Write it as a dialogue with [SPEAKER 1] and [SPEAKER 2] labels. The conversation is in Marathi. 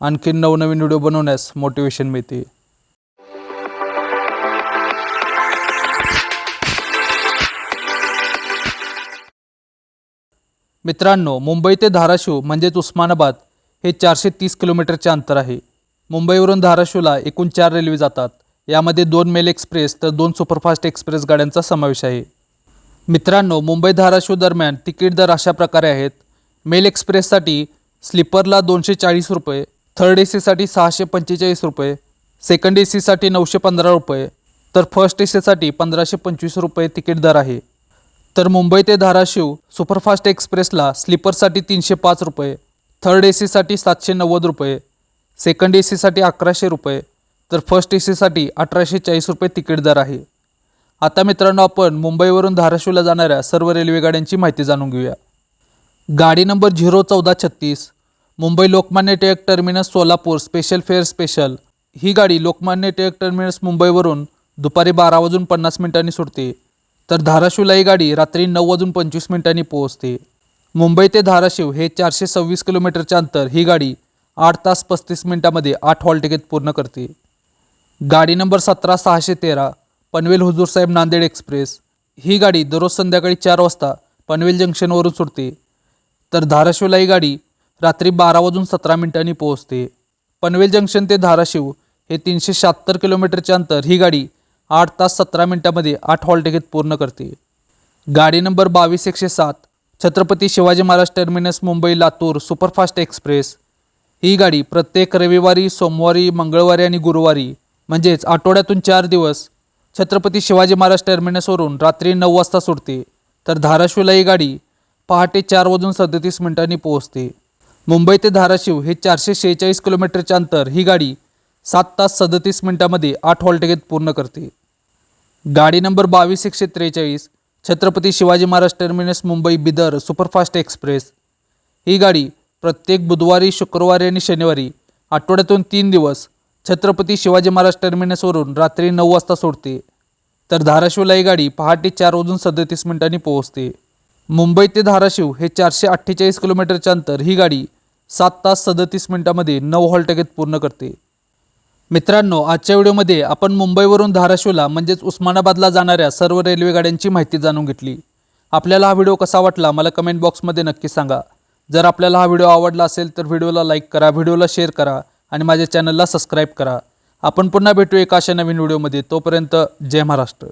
[SPEAKER 1] आणखी नवनवीन व्हिडिओ बनवण्यास मोटिवेशन मिळते. मित्रांनो मुंबई ते धाराशिव म्हणजेच उस्मानाबाद हे चारशे तीस किलोमीटरचे अंतर आहे. मुंबईवरून धाराशिवला एकूण चार रेल्वे जातात. यामध्ये दोन मेल एक्सप्रेस तर दोन सुपरफास्ट एक्सप्रेस गाड्यांचा समावेश आहे. मित्रांनो मुंबई धाराशिव दरम्यान तिकीट दर अशा प्रकारे आहेत. मेल एक्सप्रेससाठी स्लीपरला दोनशे चाळीस रुपये थर्ड ए सीसाठी सहाशे पंचेचाळीस रुपये. सेकंड ए सीसाठी नऊशे पंधरा रुपये. तर फर्स्ट ए सीसाठी पंधराशे पंचवीस रुपये तिकीट दर आहे. तर मुंबई ते धाराशिव सुपरफास्ट एक्सप्रेसला स्लीपरसाठी तीनशे पाच रुपये. थर्ड ए सीसाठी सातशे नव्वद रुपये. सेकंड ए सीसाठी अकराशे रुपये. तर फर्स्ट ए सीसाठी अठराशे चाळीस रुपये तिकीट दर आहे. आता मित्रांनो आपण मुंबईवरून धाराशिवला जाणाऱ्या सर्व रेल्वे गाड्यांची माहिती जाणून घेऊया. गाडी नंबर झिरो चौदा छत्तीस. Mumbai Lokmanya Tilak terminus Solapur special fare special ही गाडी लोकमान्य टिळक टर्मिनस मुंबईवरून दुपारी बारा वाजून पन्नास मिनिटांनी सुटते. तर धाराशिवला ही गाडी रात्री नऊ वाजून पंचवीस मिनिटांनी पोहोचते. मुंबई ते धाराशिव हे चारशे सव्वीस किलोमीटरचे अंतर ही गाडी आठ तास पस्तीस मिनिटामध्ये आठ हॉल तिकीट पूर्ण करते. गाडी नंबर सतरा सहाशे तेरा पनवेल हुजूर साहेब नांदेड एक्सप्रेस. ही गाडी दररोज संध्याकाळी चार वाजता पनवेल जंक्शनवरून सुटते. तर धाराशिवला ही गाडी रात्री बारा वाजून सतरा मिनिटांनी पोहोचते. पनवेल जंक्शन ते धाराशिव हे तीनशे शहात्तर किलोमीटरचे अंतर. ही गाडी आठ तास सतरा मिनिटांमध्ये आठ हॉल पूर्ण करते. गाडी नंबर बावीस एकशे सात Chhatrapati Shivaji Maharaj terminus Mumbai Latur superfast express. ही गाडी प्रत्येक रविवारी सोमवारी मंगळवारी आणि गुरुवारी म्हणजेच आठवड्यातून चार दिवस छत्रपती शिवाजी महाराज टर्मिनसवरून रात्री नऊ वाजता सुटते. तर धाराशिवला ही गाडी पहाटे चार वाजून सदतीस मिनिटांनी पोहोचते. मुंबई ते धाराशिव हे चारशे शेहेचाळीस किलोमीटरचे अंतर ही गाडी सात तास सदतीस मिनिटामध्ये आठ हॉल पूर्ण करते. गाडी नंबर बावीस एकशे त्रेचाळीस Chhatrapati Shivaji Maharaj terminus Mumbai Bidar superfast express. ही गाडी प्रत्येक बुधवारी शुक्रवारी आणि शनिवारी आठवड्यातून तीन दिवस छत्रपती शिवाजी महाराज टर्मिनसवरून रात्री नऊ वाजता सोडते. तर धाराशिवला ही गाडी पहाटे चार वाजून सदतीस मिनिटांनी पोहोचते. मुंबई ते धाराशिव हे चारशे अठ्ठेचाळीस किलोमीटरचे अंतर ही गाडी सात तास सदतीस मिनिटामध्ये नऊ हॉल तिकीट पूर्ण करते. मित्रांनो आजच्या व्हिडिओमध्ये आपण मुंबईवरून धाराशिवला म्हणजेच उस्मानाबादला जाणाऱ्या सर्व रेल्वे गाड्यांची माहिती जाणून घेतली. आपल्याला हा व्हिडिओ कसा वाटला मला कमेंट बॉक्समध्ये नक्की सांगा. जर आपल्याला हा व्हिडिओ आवडला असेल तर व्हिडिओला लाईक करा व्हिडिओला शेअर करा आणि माझ्या चॅनलला सबस्क्राईब करा. आपण पुन्हा भेटू एका अशा नवीन व्हिडिओमध्ये. तोपर्यंत जय महाराष्ट्र.